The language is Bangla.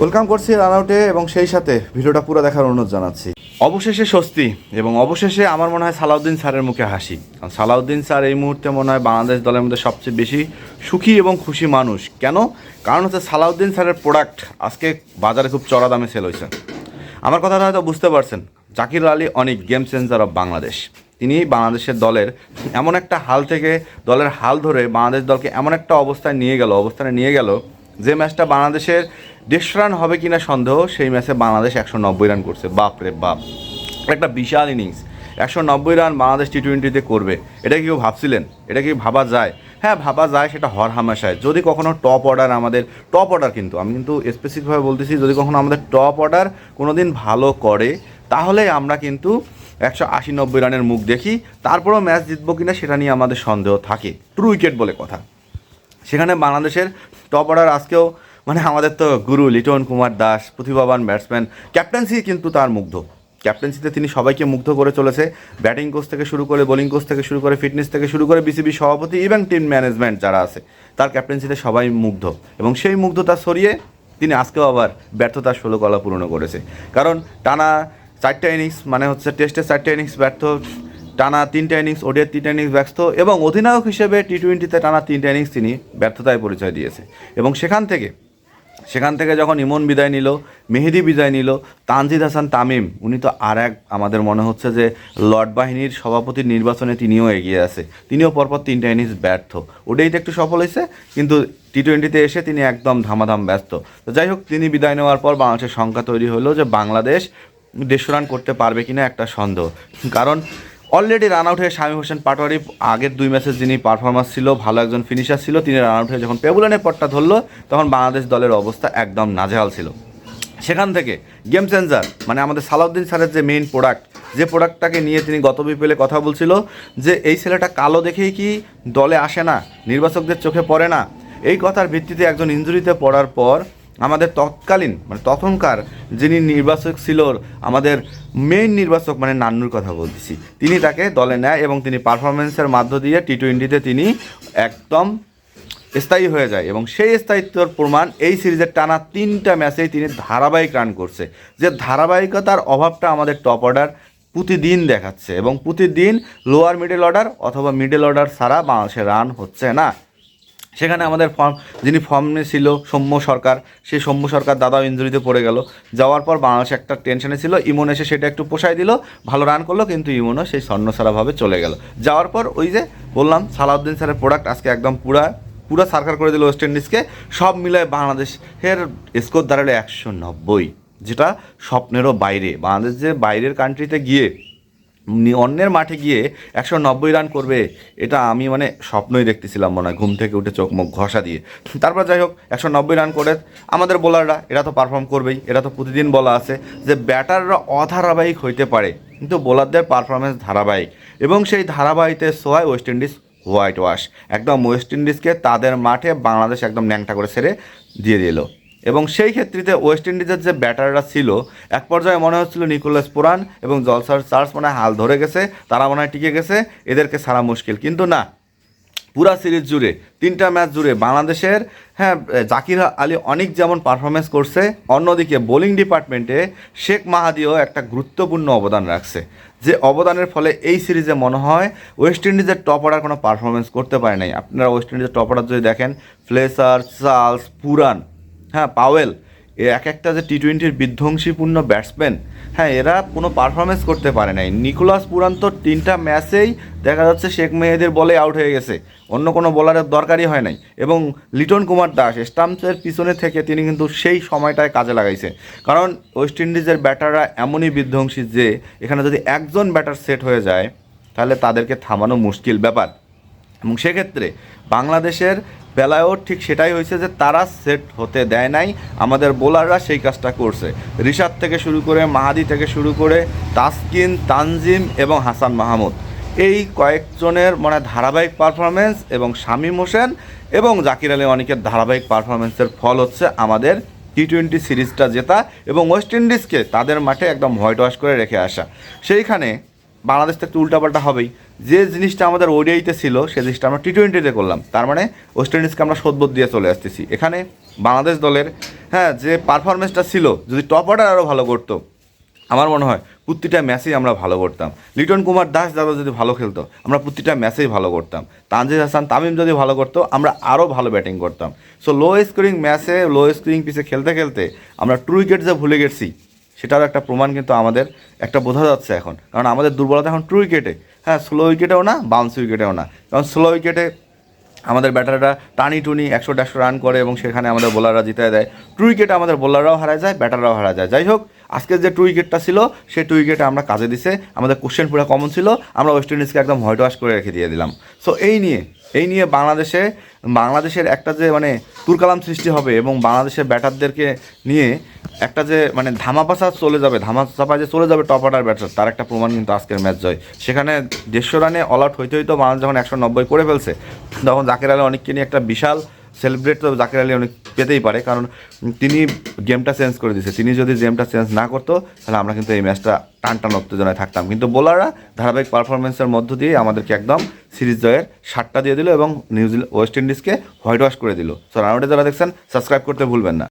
ওয়েলকাম করছি রানআউটে এবং সেই সাথে ভিডিওটা পুরো দেখার অনুরোধ জানাচ্ছি। অবশেষে স্বস্তি এবং অবশেষে আমার মনে হয় সালাউদ্দিন স্যারের মুখে হাসি। কারণ সালাউদ্দিন স্যার এই মুহূর্তে মনে হয় বাংলাদেশ দলের মধ্যে সবচেয়ে বেশি সুখী এবং খুশি মানুষ। কেন? কারণ হচ্ছে সালাউদ্দিন স্যারের প্রোডাক্ট আজকে বাজারে খুব চড়া দামে সেল হয়েছে। আমার কথাটা হয়তো বুঝতে পারছেন, জাকির আলী অনেক গেম চেঞ্জার অফ বাংলাদেশ। তিনি বাংলাদেশের দলের এমন একটা হাল থেকে দলের হাল ধরে বাংলাদেশ দলকে এমন একটা অবস্থায় নিয়ে গেল, অবস্থানে নিয়ে গেল যে ম্যাচটা বাংলাদেশের দেড়শো রান হবে কিনা সন্দেহ, সেই ম্যাচে বাংলাদেশ একশো নব্বই রান করছে। বাপ রে বাপ। একটা বিশাল ইনিংস একশো নব্বই রান বাংলাদেশ টি টোয়েন্টিতে করবে। এটা কি কেউ ভাবছিলেন? এটা কি ভাবা যায়? হ্যাঁ ভাবা যায়, সেটা হর হামেশায়। যদি কখনো টপ অর্ডার আমাদের টপ অর্ডার কিন্তু, আমি কিন্তু স্পেসিফিকভাবে বলতেছি, যদি কখনো আমাদের টপ অর্ডার কোনো দিন ভালো করে, তাহলে আমরা কিন্তু একশো আশি নব্বই রানের মুখ দেখি, তারপরেও ম্যাচ জিতবো কিনা সেটা নিয়ে আমাদের সন্দেহ থাকে। ট্রু উইকেট বলে কথা। সেখানে বাংলাদেশের টপ অর্ডার আজকেও মানে আমাদের তো গুরু লিটন কুমার দাস, প্রতিভাবান ব্যাটসম্যান ক্যাপ্টেন্সি কিন্তু তার মুগ্ধ। ক্যাপ্টেন্সিতে তিনি সবাইকে মুগ্ধ করে চলেছে। ব্যাটিং কোচ থেকে শুরু করে বোলিং কোচ থেকে শুরু করে ফিটনেস থেকে শুরু করে বিসিবি সভাপতি এবং টিম ম্যানেজমেন্ট যারা আছে, তার ক্যাপ্টেন্সিতে সবাই মুগ্ধ। এবং সেই মুগ্ধতা সরিয়ে তিনি আজকেও আবার ব্যর্থতার ষোলো কলা পূর্ণ করেছে। কারণ টানা চারটা ইনিংস মানে হচ্ছে টেস্টে চারটা ইনিংস ব্যর্থ টানা তিনটা ইনিংস ওডিআর তিনটা ইনিংস ব্যস্ত এবং অধিনায়ক হিসেবে টি টোয়েন্টিতে টানা তিনটা ইনিংস তিনি ব্যর্থতায় পরিচয় দিয়েছে। এবং সেখান থেকে সেখান থেকে যখন ইমন বিদায় নিল, মেহেদি বিদায় নিল, তানজিদ হাসান তামিম, উনি তো আর এক আমাদের মনে হচ্ছে যে লর্ড বাহিনীর সভাপতির নির্বাচনে তিনিও এগিয়ে আছে। তিনিও পরপর তিনটা ইনিংস ব্যর্থ। ওটাইতে একটু সফল হয়েছে, কিন্তু টি টোয়েন্টিতে এসে তিনি একদম ধামাধাম ব্যস্ত। তো যাই হোক, তিনি বিদায় নেওয়ার পর বাংলাদেশের সংখ্যা তৈরি হলো যে বাংলাদেশ দেড়শো রান করতে পারবে কিনা একটা সন্দেহ। কারণ অলরেডি রান আউট হয়ে শামী হোসেন পাটোয়ারি, আগের দুই ম্যাচের যিনি পারফরমেন্স ছিল, ভালো একজন ফিনিশার ছিল, তিনি রান আউট হয়ে যখন পেবুলানের পটটা ধরলো, তখন বাংলাদেশ দলের অবস্থা একদম নাজেহাল ছিল। সেখান থেকে গেম চেঞ্জার মানে আমাদের সালাউদ্দিন স্যারের যে মেইন প্রোডাক্ট যে প্রোডাক্টটাকে নিয়ে তিনি গত বিপিএলে কথা বলছিল, যে এই ছেলেটা কালো দেখেই কি দলে আসে না, নির্বাচকদের চোখে পড়ে না, এই কথার ভিত্তিতে একজন ইঞ্জুরিতে পড়ার পর আমাদের তৎকালীন মানে তখনকার যিনি নির্বাচক ছিল, আমাদের মেইন নির্বাচক মানে নান্নুর কথা বলতেছি। তিনি তাকে দলে নেয় এবং তিনি পারফরমেন্সের মাধ্য দিয়ে টি টোয়েন্টিতে তিনি একদম স্থায়ী হয়ে যায় এবং সেই স্থায়িত্বর প্রমাণ এই সিরিজের টানা তিনটা ম্যাচেই তিনি ধারাবাহিক রান করছে। যে ধারাবাহিকতার অভাবটা আমাদের টপ অর্ডার প্রতিদিন দেখাচ্ছে এবং প্রতিদিন লোয়ার মিডল অর্ডার অথবা মিডল অর্ডার ছাড়া বাংলাদেশে রান হচ্ছে না। সেখানে আমাদের ফর্ম, যিনি ফর্মে ছিল সৌম্য সরকার, সেই সৌম্য সরকার দাদাও ইঞ্জুরিতে পড়ে গেল। যাওয়ার পর বাংলাদেশ একটা টেনশনে ছিল, ইমন এসে সেটা একটু পোষায় দিল, ভালো রান করল, কিন্তু ইমনও সেই স্বর্ণসারাভাবে চলে গেল। যাওয়ার পর ওই যে বললাম, সালাউদ্দিন স্যারের প্রোডাক্ট আজকে একদম পুরা, পুরো সার্কার করে দিল ওয়েস্ট ইন্ডিজকে সব মিলায় বাংলাদেশের স্কোর দাঁড়াল একশো নব্বই, যেটা স্বপ্নেরও বাইরে। বাংলাদেশ যে বাইরের কান্ট্রিতে গিয়ে অন্যের মাঠে গিয়ে একশো নব্বই রান করবে, এটা আমি মানে স্বপ্নই দেখতেছিলাম মনে হয়, ঘুম থেকে উঠে চোখ মুখ ঘষা দিয়ে। তারপর যাই হোক, একশো নব্বই রান করে, আমাদের বোলাররা, এরা তো পারফর্ম করবেই, এরা তো প্রতিদিন বলা আছে যে ব্যাটাররা অধারাবাহিক হইতে পারে, কিন্তু বোলারদের পারফরমেন্স ধারাবাহিক। এবং সেই ধারাবাহিকতে সোয়াই ওয়েস্ট ইন্ডিজ হোয়াইট ওয়াশ একদম ওয়েস্ট ইন্ডিজকে তাদের মাঠে বাংলাদেশ একদম ন্যাংটা করে ছেড়ে দিয়ে দিল। এবং সেই ক্ষেত্রে ওয়েস্ট ইন্ডিজের যে ব্যাটাররা ছিল, এক পর্যায়ে মনে হচ্ছিল নিকোলাস পুরান এবং জলসার চার্জ মনে হাল ধরে গেছে, তারা মনে হয় টিকে গেছে, এদেরকে সারা মুশকিল। কিন্তু না, পুরা সিরিজ জুড়ে, তিনটা ম্যাচ জুড়ে বাংলাদেশের হ্যাঁ জাকির আলী অনেক যেমন পারফরমেন্স করছে, অন্যদিকে বোলিং ডিপার্টমেন্টে শেখ মাহাদিও একটা গুরুত্বপূর্ণ অবদান রাখছে, যে অবদানের ফলে এই সিরিজে মনে হয় ওয়েস্ট ইন্ডিজের টপ অর্ডার কোনো পারফরমেন্স করতে পারে নাই। আপনারা ওয়েস্ট ইন্ডিজের টপ অর্ডার যদি দেখেন ফ্লেসার চার্লস পুরান হ্যাঁ পাওয়েল এক একটা যে টি টোয়েন্টির বিধ্বংসীপূর্ণ ব্যাটসম্যান হ্যাঁ এরা কোনো পারফরমেন্স করতে পারে নাই। নিকোলাস পুরান তো তিনটা ম্যাচেই দেখা যাচ্ছে শেখ মেহেদের বলে আউট হয়ে গেছে। অন্য কোনো বোলারের দরকারই হয় নাই। এবং লিটন কুমার দাস, স্টাম্পসের পিছনে থেকে তিনি কিন্তু সেই সময়টায় কাজে লাগাইছে। কারণ ওয়েস্ট ইন্ডিজের ব্যাটাররা এমনই বিধ্বংসী যে, এখানে যদি একজন ব্যাটার সেট হয়ে যায়, তাহলে তাদেরকে থামানো মুশকিল ব্যাপার। এবং সেক্ষেত্রে বাংলাদেশের বেলায়ও ঠিক সেটাই হয়েছে যে তারা সেট হতে দেয় নাই। আমাদের বোলাররা সেই কাজটা করছে। রিশাদ থেকে শুরু করে, মাহাদি থেকে শুরু করে তাসকিন, তানজিম এবং হাসান মাহমুদ। এই কয়েকজনের মানে ধারাবাহিক পারফরমেন্স এবং শামীম হোসেন এবং জাকির আলী অনেকের ধারাবাহিক পারফরমেন্সের ফল হচ্ছে আমাদের টি টোয়েন্টি সিরিজটা জেতা এবং ওয়েস্ট ইন্ডিজকে তাদের মাঠে একদম হোয়াইট ওয়াশ করে রেখে আসা। সেইখানে বাংলাদেশ তো একটু উল্টাপাল্টা হবেই। যে জিনিসটা আমাদের ওডিআইতে ছিল, সে জিনিসটা আমরা টি টোয়েন্টিতে করলাম। তার মানে ওয়েস্ট ইন্ডিজকে আমরা সোদবোধ দিয়ে চলে আসতেছি। এখানে বাংলাদেশ দলের হ্যাঁ যে পারফরমেন্সটা ছিল, যদি টপ অর্ডার আরও ভালো করতো, আমার মনে হয় প্রতিটা ম্যাচেই আমরা ভালো করতাম। লিটন কুমার দাস দাদা যদি ভালো খেলতো, আমরা প্রতিটা ম্যাচেই ভালো করতাম। তানজিদ হাসান, তামিম যদি ভালো করতো, আমরা আরও ভালো ব্যাটিং করতাম। সো লো স্কোরিং ম্যাচে লো স্কোরিং পিচে খেলতে খেলতে আমরা ট্রু উইকেট যে ভুলে গেছি। সেটারও একটা প্রমাণ কিন্তু আমাদের একটা বোঝা যাচ্ছে এখন। কারণ আমাদের দুর্বলতা এখন ট্রু উইকেটে হ্যাঁ স্লো উইকেটেও না বাউন্স উইকেটেও না। কারণ স্লো উইকেটে আমাদের ব্যাটাররা টানি টুনি একশো দেড়শো রান করে এবং সেখানে আমাদের বোলাররা জিতে দেয়। টু উইকেটে আমাদের বোলাররাও হারা যায়, ব্যাটাররাও হারা যায়। যাই হোক, আজকের যে টু উইকেটটা ছিল, সেই টু উইকেটে আমরা কাজে দিছে। আমাদের কোশ্চেন পুরো কমন ছিল, আমরা ওয়েস্ট ইন্ডিজকে একদম হোয়াইট ওয়াশ করে রেখে দিয়ে দিলাম। সো এই নিয়ে এই নিয়ে বাংলাদেশে, বাংলাদেশের একটা যে মানে তুরকালাম সৃষ্টি হবে এবং বাংলাদেশের ব্যাটারদেরকে নিয়ে একটা যে মানে ধামাপাশা চলে যাবে ধামাচাপা যে চলে যাবে টপ অর্ডার ব্যাটার তার একটা প্রমাণ কিন্তু আজকের ম্যাচ জয়। সেখানে দেড়শো রানে অল আউট হইতে হইতো বাংলাদেশ যখন একশো নব্বই করে ফেলছে, তখন জাকের আলী অনেককে নিয়ে একটা বিশাল সেলিব্রেট তো জাকের আলী অনেক পেতেই পারে, কারণ তিনি গেমটা চেঞ্জ করে দিয়েছে তিনি যদি গেমটা চেঞ্জ না করতো, তাহলে আমরা কিন্তু এই ম্যাচটা টান টান উত্তেজনায় থাকতাম। কিন্তু বোলাররা ধারাবাহিক পারফরমেন্সের মধ্য দিয়ে আমাদেরকে একদম সিরিজ জয়ের সাতটা দিয়ে দিল এবং নিউজিল্যান্ড ওয়েস্ট ইন্ডিজকে হোয়াইট ওয়াশ করে দিল। সো রানাউটে যারা দেখছেন সাবস্ক্রাইব করতে ভুলবেন না।